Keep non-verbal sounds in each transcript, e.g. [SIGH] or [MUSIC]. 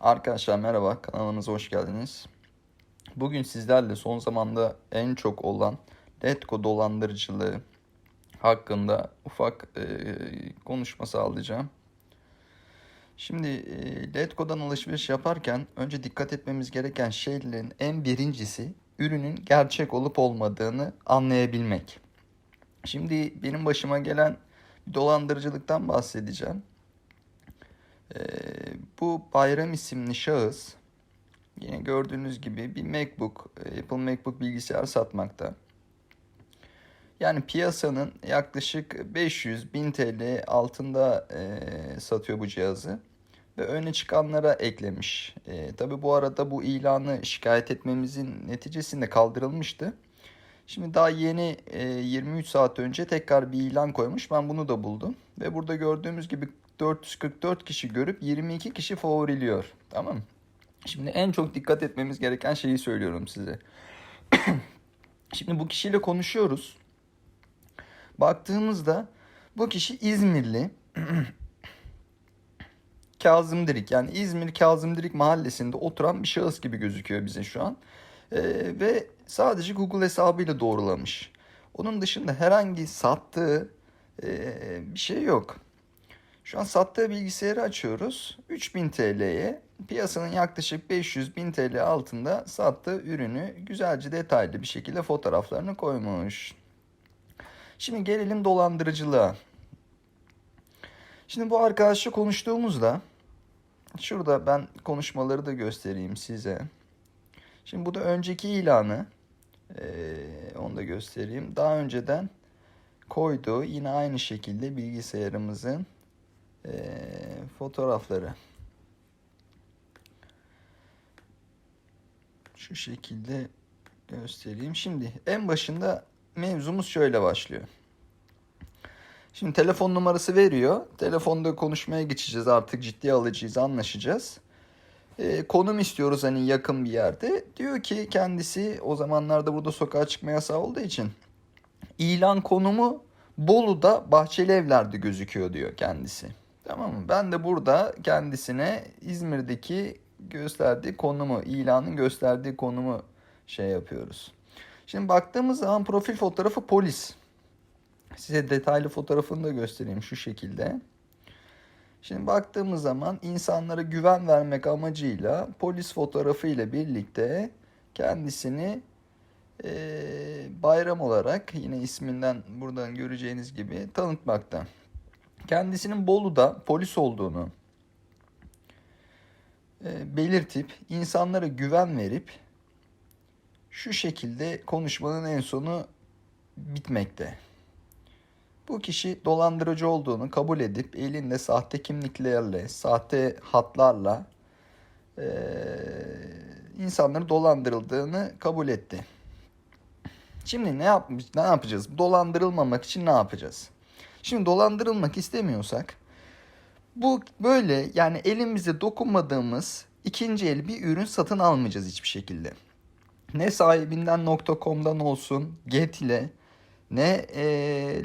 Arkadaşlar merhaba, kanalımıza hoş geldiniz. Bugün sizlerle son zamanda en çok olan Letgo dolandırıcılığı hakkında ufak e, konuşma sağlayacağım. Şimdi e, Letgo'dan alışveriş yaparken önce dikkat etmemiz gereken şeylerin en birincisi ürünün gerçek olup olmadığını anlayabilmek. Şimdi benim başıma gelen dolandırıcılıktan bahsedeceğim. Ee, bu Bayram isimli şahıs yine gördüğünüz gibi bir MacBook, e, Apple MacBook bilgisayar satmakta. Yani piyasanın yaklaşık 500 bin TL altında e, satıyor bu cihazı ve öne çıkanlara eklemiş. E, Tabi bu arada bu ilanı şikayet etmemizin neticesinde kaldırılmıştı. Şimdi daha yeni e, 23 saat önce tekrar bir ilan koymuş. Ben bunu da buldum. Ve burada gördüğümüz gibi 444 kişi görüp 22 kişi favoriliyor. Tamam? Şimdi en çok dikkat etmemiz gereken şeyi söylüyorum size. [CLEARS THROAT] Şimdi bu kişiyle konuşuyoruz. Baktığımızda bu kişi İzmirli. [CLEARS THROAT] Kazım Dirik yani İzmir Kazım Dirik mahallesinde oturan bir şahıs gibi gözüküyor bize şu an. Ee, ve sadece Google hesabıyla doğrulamış. Onun dışında herhangi sattığı e, bir şey yok. Şu an sattığı bilgisayarı açıyoruz. 3000 TL'ye piyasanın yaklaşık 500 bin TL altında sattığı ürünü güzelce detaylı bir şekilde fotoğraflarını koymuş. Şimdi gelelim dolandırıcılığa. Şimdi bu arkadaşla konuştuğumuzda şurada ben konuşmaları da göstereyim size. Şimdi bu da önceki ilanı. Ee, onu da göstereyim. Daha önceden koyduğu yine aynı şekilde bilgisayarımızın e, fotoğrafları. Şu şekilde göstereyim. Şimdi en başında mevzumuz şöyle başlıyor. Şimdi telefon numarası veriyor. Telefonda konuşmaya geçeceğiz artık ciddiye alacağız, anlaşacağız. E, konum istiyoruz hani yakın bir yerde. Diyor ki kendisi o zamanlarda burada sokağa çıkma yasağı olduğu için ilan konumu Bolu'da Bahçeli Evler'de gözüküyor diyor kendisi. Tamam mı? Ben de burada kendisine İzmir'deki gösterdiği konumu, ilanın gösterdiği konumu şey yapıyoruz. Şimdi baktığımız zaman profil fotoğrafı polis. Size detaylı fotoğrafını da göstereyim şu şekilde. Şimdi baktığımız zaman insanlara güven vermek amacıyla polis fotoğrafı ile birlikte kendisini e, bayram olarak yine isminden buradan göreceğiniz gibi tanıtmakta. Kendisinin Bolu'da polis olduğunu e, belirtip insanlara güven verip şu şekilde konuşmanın en sonu bitmekte. Bu kişi dolandırıcı olduğunu kabul edip elinde sahte kimliklerle, sahte hatlarla e, insanları dolandırıldığını kabul etti. Şimdi ne yapmış, ne yapacağız? Dolandırılmamak için ne yapacağız? Şimdi dolandırılmak istemiyorsak bu böyle yani elimize dokunmadığımız ikinci el bir ürün satın almayacağız hiçbir şekilde. Ne sahibinden .com'dan olsun, Get ile ne e,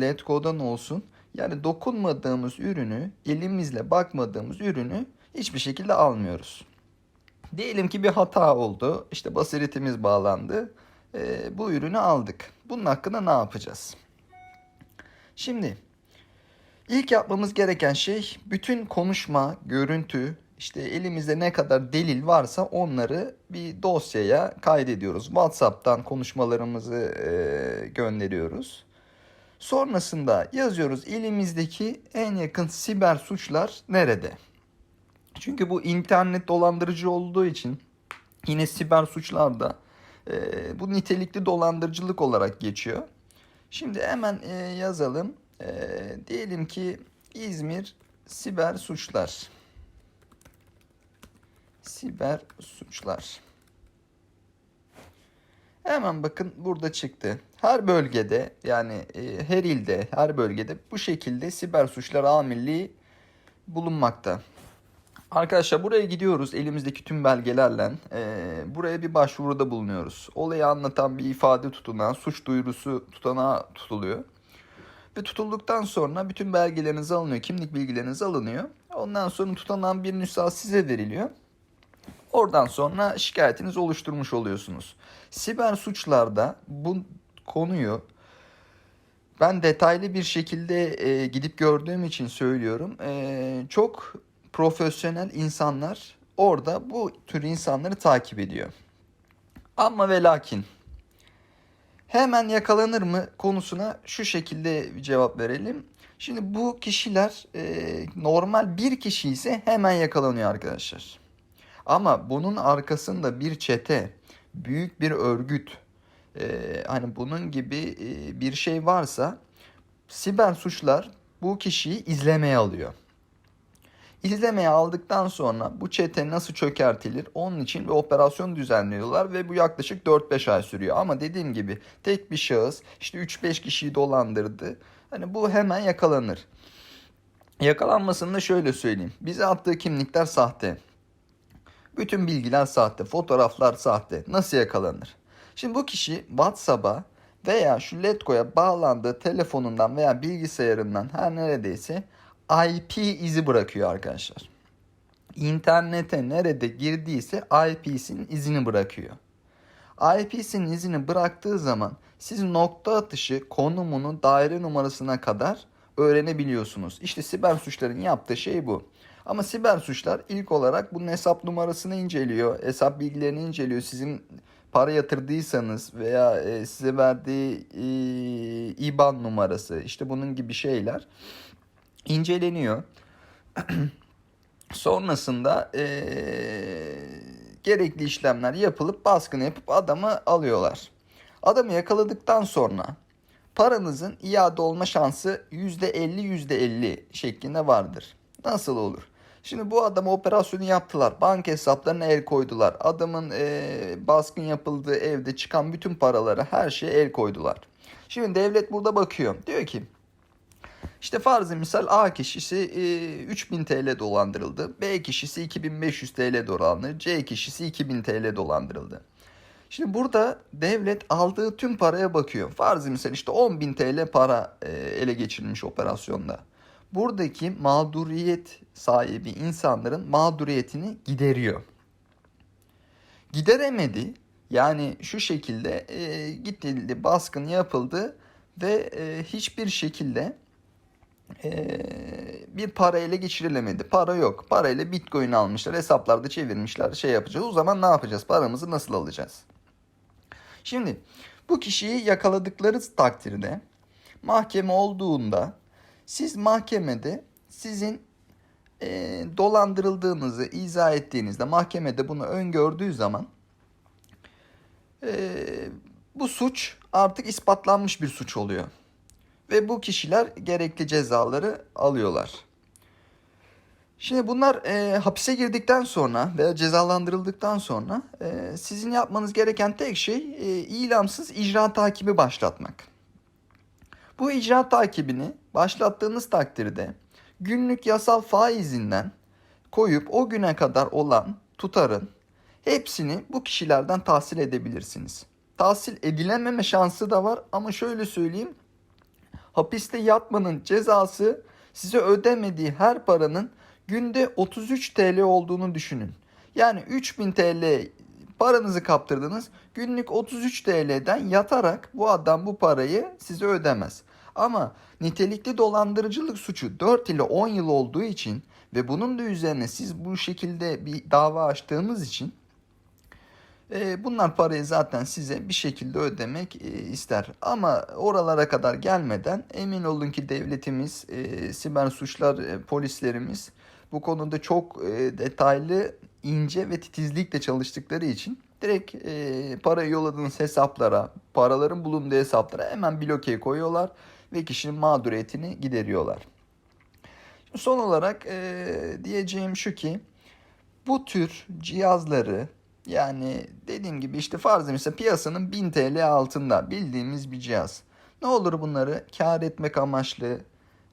Letgo'dan olsun. Yani dokunmadığımız ürünü, elimizle bakmadığımız ürünü hiçbir şekilde almıyoruz. Diyelim ki bir hata oldu. İşte basiretimiz bağlandı. E, bu ürünü aldık. Bunun hakkında ne yapacağız? Şimdi ilk yapmamız gereken şey bütün konuşma, görüntü, işte elimizde ne kadar delil varsa onları bir dosyaya kaydediyoruz. WhatsApp'tan konuşmalarımızı e, gönderiyoruz. Sonrasında yazıyoruz elimizdeki en yakın siber suçlar nerede? Çünkü bu internet dolandırıcı olduğu için yine siber suçlar da e, bu nitelikli dolandırıcılık olarak geçiyor. Şimdi hemen e, yazalım. E, diyelim ki İzmir siber suçlar siber suçlar. Hemen bakın burada çıktı. Her bölgede yani e, her ilde, her bölgede bu şekilde siber suçlar amirliği bulunmakta. Arkadaşlar buraya gidiyoruz elimizdeki tüm belgelerle. E, buraya bir başvuruda bulunuyoruz. Olayı anlatan bir ifade tutunan, suç duyurusu tutanağı tutuluyor. Ve tutulduktan sonra bütün belgeleriniz alınıyor, kimlik bilgileriniz alınıyor. Ondan sonra tutanağın bir nüshası size veriliyor. Oradan sonra şikayetinizi oluşturmuş oluyorsunuz. Siber suçlarda bu konuyu ben detaylı bir şekilde e, gidip gördüğüm için söylüyorum. E, çok profesyonel insanlar orada bu tür insanları takip ediyor. Ama ve lakin hemen yakalanır mı konusuna şu şekilde cevap verelim. Şimdi bu kişiler e, normal bir kişi ise hemen yakalanıyor arkadaşlar. Ama bunun arkasında bir çete, büyük bir örgüt, e, hani bunun gibi e, bir şey varsa siber suçlar bu kişiyi izlemeye alıyor. İzlemeye aldıktan sonra bu çete nasıl çökertilir onun için bir operasyon düzenliyorlar ve bu yaklaşık 4-5 ay sürüyor. Ama dediğim gibi tek bir şahıs işte 3-5 kişiyi dolandırdı. Hani bu hemen yakalanır. Yakalanmasını da şöyle söyleyeyim. Bize attığı kimlikler sahte. Bütün bilgiler sahte, fotoğraflar sahte. Nasıl yakalanır? Şimdi bu kişi WhatsApp'a veya şu Letgo'ya bağlandığı telefonundan veya bilgisayarından her neredeyse IP izi bırakıyor arkadaşlar. İnternete nerede girdiyse IP'sinin izini bırakıyor. IP'sinin izini bıraktığı zaman siz nokta atışı konumunu daire numarasına kadar öğrenebiliyorsunuz. İşte siber suçların yaptığı şey bu. Ama siber suçlar ilk olarak bunun hesap numarasını inceliyor, hesap bilgilerini inceliyor. Sizin para yatırdıysanız veya e, size verdiği e, IBAN numarası işte bunun gibi şeyler inceleniyor. [CLEARS THROAT] Sonrasında e, gerekli işlemler yapılıp baskını yapıp adamı alıyorlar. Adamı yakaladıktan sonra paranızın iade olma şansı %50 %50 şeklinde vardır. Nasıl olur? Şimdi bu adama operasyonu yaptılar. Banka hesaplarına el koydular. Adamın e, baskın yapıldığı evde çıkan bütün paraları her şeye el koydular. Şimdi devlet burada bakıyor. Diyor ki işte farzı misal A kişisi e, 3000 TL dolandırıldı. B kişisi 2500 TL dolandırıldı. C kişisi 2000 TL dolandırıldı. Şimdi burada devlet aldığı tüm paraya bakıyor. Farzı misal işte 10.000 TL para e, ele geçirilmiş operasyonda. Buradaki mağduriyet sahibi insanların mağduriyetini gideriyor. Gideremedi. Yani şu şekilde e, gittildi, baskın yapıldı ve e, hiçbir şekilde bir para ele geçirilemedi. Para yok. Parayla bitcoin almışlar, hesaplarda çevirmişler, şey yapacağız. O zaman ne yapacağız? Paramızı nasıl alacağız? Şimdi bu kişiyi yakaladıkları takdirde mahkeme olduğunda siz mahkemede sizin e, dolandırıldığınızı izah ettiğinizde mahkemede bunu öngördüğü zaman e, bu suç artık ispatlanmış bir suç oluyor. Ve bu kişiler gerekli cezaları alıyorlar. Şimdi bunlar e, hapise girdikten sonra veya cezalandırıldıktan sonra e, sizin yapmanız gereken tek şey e, ilamsız icra takibi başlatmak. Bu icra takibini başlattığınız takdirde günlük yasal faizinden koyup o güne kadar olan tutarın hepsini bu kişilerden tahsil edebilirsiniz. Tahsil edilememe şansı da var ama şöyle söyleyeyim. Hapiste yatmanın cezası size ödemediği her paranın günde 33 TL olduğunu düşünün. Yani 3000 TL paranızı kaptırdınız. Günlük 33 TL'den yatarak bu adam bu parayı size ödemez. Ama nitelikli dolandırıcılık suçu 4 ile 10 yıl olduğu için ve bunun da üzerine siz bu şekilde bir dava açtığınız için bunlar parayı zaten size bir şekilde ödemek e, ister. Ama oralara kadar gelmeden emin olun ki devletimiz, e, siber suçlar e, polislerimiz bu konuda çok e, detaylı, ince ve titizlikle çalıştıkları için direkt e, parayı yolladığınız hesaplara, paraların bulunduğu hesaplara hemen bloke koyuyorlar ve kişinin mağduriyetini gideriyorlar. Son olarak e, diyeceğim şu ki bu tür cihazları yani dediğim gibi işte farzı mesela piyasanın 1000 TL altında bildiğimiz bir cihaz. Ne olur bunları kar etmek amaçlı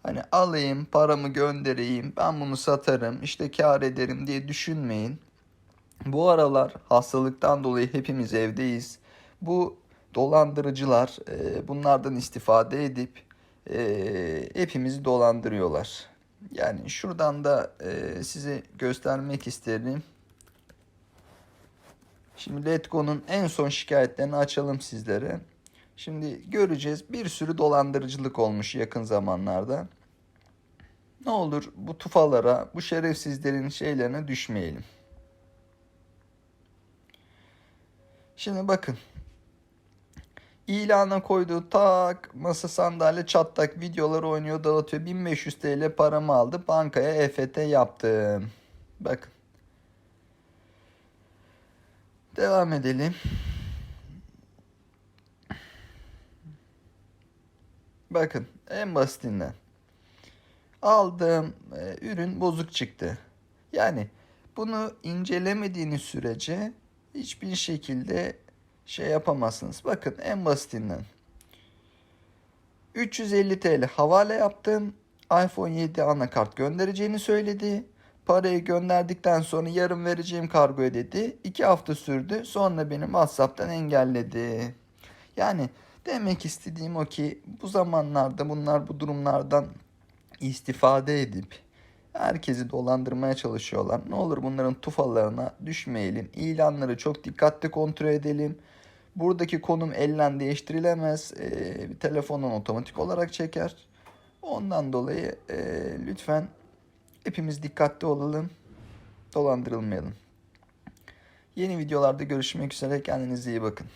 hani alayım paramı göndereyim ben bunu satarım işte kar ederim diye düşünmeyin. Bu aralar hastalıktan dolayı hepimiz evdeyiz. Bu dolandırıcılar e, bunlardan istifade edip e, hepimizi dolandırıyorlar. Yani şuradan da e, size göstermek isterim. Şimdi Letgo'nun en son şikayetlerini açalım sizlere. Şimdi göreceğiz bir sürü dolandırıcılık olmuş yakın zamanlarda. Ne olur bu tufalara, bu şerefsizlerin şeylerine düşmeyelim. Şimdi bakın. İlana koyduğu tak masa sandalye çatlak videolar oynuyor dağıtıyor. 1500 TL paramı aldı. Bankaya EFT yaptım. Bakın. Devam edelim. Bakın en basitinden. Aldığım e, ürün bozuk çıktı. Yani bunu incelemediğiniz sürece hiçbir şekilde şey yapamazsınız. Bakın en basitinden. 350 TL havale yaptım. iPhone 7 anakart göndereceğini söyledi. Parayı gönderdikten sonra yarın vereceğim kargo dedi. 2 hafta sürdü. Sonra beni WhatsApp'tan engelledi. Yani demek istediğim o ki bu zamanlarda bunlar bu durumlardan istifade edip herkesi dolandırmaya çalışıyorlar. Ne olur bunların tufalarına düşmeyelim. İlanları çok dikkatli kontrol edelim. Buradaki konum elden değiştirilemez. Bir telefondan otomatik olarak çeker. Ondan dolayı e, lütfen hepimiz dikkatli olalım. Dolandırılmayalım. Yeni videolarda görüşmek üzere. Kendinize iyi bakın.